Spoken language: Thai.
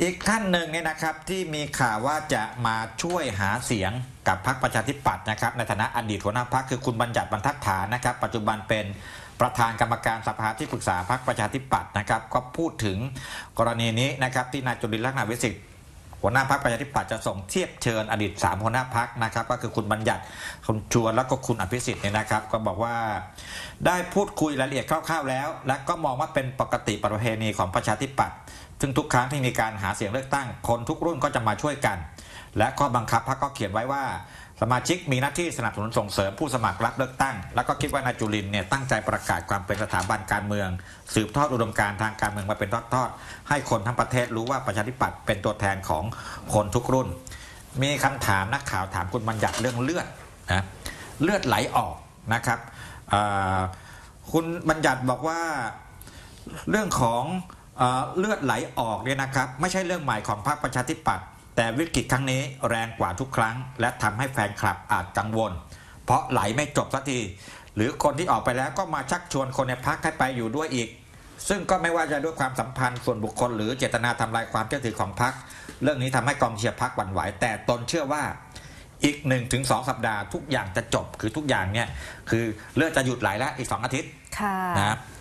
อีกท่านหนึ่งเนี่ยนะครับที่มีข่าวว่าจะมาช่วยหาเสียงกับพรรคประชาธิปัตย์นะครับในฐานะอดีตหัวหน้าพรรคคือคุณบัญญัติบรรทัดฐานนะครับ ปัจจุบันเป็นประธานกรรมการสภาที่ปรึกษาพรรคประชาธิปัตย์นะครับ ก็พูดถึงกรณีนี้นะครับที่นายจุลินลักษณะวิสิทธิ์หัวหน้าพักประชาธิปัตย์จะส่งเทียบเชิญอดีตสามหัวหน้าพักนะครับก็คือคุณบัญญัติคุณชวนแล้วก็คุณอภิสิทธิ์เนี่ยนะครับ ก็บอกว่าได้พูดคุยรายละเอียดคร่าวๆแล้ว และก็มองว่าเป็นปกติประเพณีของประชาธิปัตย์ ซึ่งทุกครั้งที่มีการหาเสียงเลือกตั้ง คนทุกรุ่นก็จะมาช่วยกัน และข้อบังคับพรรคก็เขียนไว้ว่า สมาชิกมีหน้าที่สนับสนุนส่งเสริมผู้สมัครรับเลือกตั้ง แล้วก็คิดว่านายจุลินเนี่ยตั้งใจประกาศความเป็นสถาบันการเมือง สืบทอดอุดมการณ์ทางการเมืองมาเป็นทอดๆให้คนทั้งประเทศรู้ว่าประชาธิปัตย์เป็นตัวแทนของคนทุกรุ่น มีคำถามนักข่าวถามคุณบัญญัติเรื่องเลือดนะเลือดไหลออกนะครับคุณบัญญัติบอกว่าเรื่องของ เอ่อเลือดไหลออกเนี่ยนะครับ ไม่ใช่เรื่องใหม่ของพรรคประชาธิปัตย์แต่วิกฤตครั้งนี้แรงกว่าทุกครั้ง และทำให้แฟนคลับอาจกังวล เพราะไหลไม่จบสักที หรือคนที่ออกไปแล้วก็มาชักชวนคนในพรรคให้ไปอยู่ด้วยอีก ซึ่งก็ไม่ว่าจะด้วยความสัมพันธ์ส่วนบุคคล หรือเจตนาทำลายความเชื่อถือของพรรคเรื่องนี้ทำให้กองเชียร์พรรคหวั่นไหวแต่ตนเชื่อว่าอีก1นถึงสสัปดาห์ทุกอย่างจะจบคือทุกอย่างเนี่ยคือเลือดจะหยุดไหลแล้วอีก 2 อาทิตย์ค่ะนะครับ